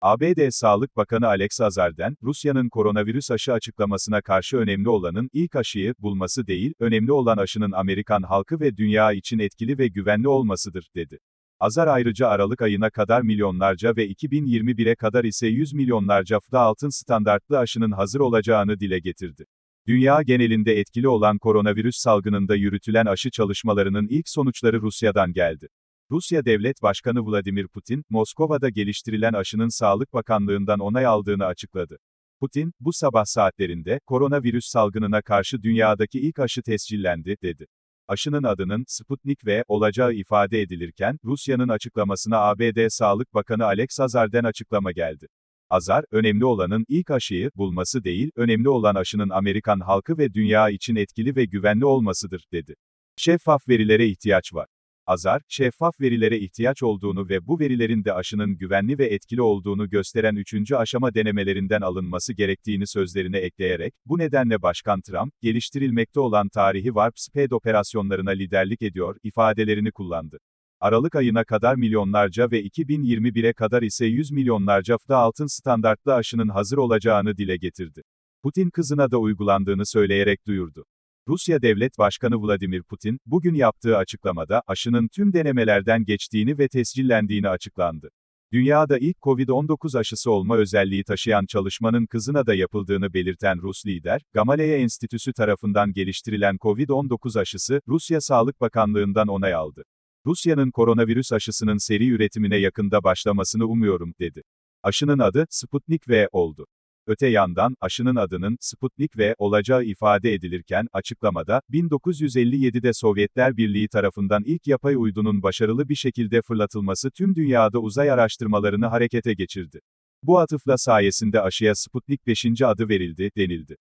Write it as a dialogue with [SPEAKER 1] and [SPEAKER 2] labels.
[SPEAKER 1] ABD Sağlık Bakanı Alex Azar'den, Rusya'nın koronavirüs aşı açıklamasına karşı önemli olanın, ilk aşıyı, bulması değil, önemli olan aşının Amerikan halkı ve dünya için etkili ve güvenli olmasıdır, dedi. Azar ayrıca Aralık ayına kadar milyonlarca ve 2021'e kadar ise 100 milyonlarca fda altın standartlı aşının hazır olacağını dile getirdi. Dünya genelinde etkili olan koronavirüs salgınında yürütülen aşı çalışmalarının ilk sonuçları Rusya'dan geldi. Rusya Devlet Başkanı Vladimir Putin, Moskova'da geliştirilen aşının Sağlık Bakanlığından onay aldığını açıkladı. Putin, bu sabah saatlerinde, koronavirüs salgınına karşı dünyadaki ilk aşı tescillendi, dedi. Aşının adının, Sputnik V, olacağı ifade edilirken, Rusya'nın açıklamasına ABD Sağlık Bakanı Alex Azar'den açıklama geldi. Azar, önemli olanın, ilk aşıyı, bulması değil, önemli olan aşının Amerikan halkı ve dünya için etkili ve güvenli olmasıdır, dedi. Şeffaf verilere ihtiyaç var. Azar, şeffaf verilere ihtiyaç olduğunu ve bu verilerin de aşının güvenli ve etkili olduğunu gösteren üçüncü aşama denemelerinden alınması gerektiğini sözlerine ekleyerek, bu nedenle Başkan Trump, geliştirilmekte olan tarihi Warp Speed operasyonlarına liderlik ediyor, ifadelerini kullandı. Aralık ayına kadar milyonlarca ve 2021'e kadar ise 100 milyonlarca fda altın standartlı aşının hazır olacağını dile getirdi. Putin kızına da uygulandığını söyleyerek duyurdu. Rusya Devlet Başkanı Vladimir Putin, bugün yaptığı açıklamada, aşının tüm denemelerden geçtiğini ve tescillendiğini açıklandı. Dünyada ilk Covid-19 aşısı olma özelliği taşıyan çalışmanın kızına da yapıldığını belirten Rus lider, Gamaleya Enstitüsü tarafından geliştirilen Covid-19 aşısı, Rusya Sağlık Bakanlığından onay aldı. Rusya'nın koronavirüs aşısının seri üretimine yakında başlamasını umuyorum, dedi. Aşının adı, Sputnik V oldu. Öte yandan, aşının adının, Sputnik V, olacağı ifade edilirken, açıklamada, 1957'de Sovyetler Birliği tarafından ilk yapay uydunun başarılı bir şekilde fırlatılması tüm dünyada uzay araştırmalarını harekete geçirdi. Bu atıfla sayesinde aşıya Sputnik 5. adı verildi, denildi.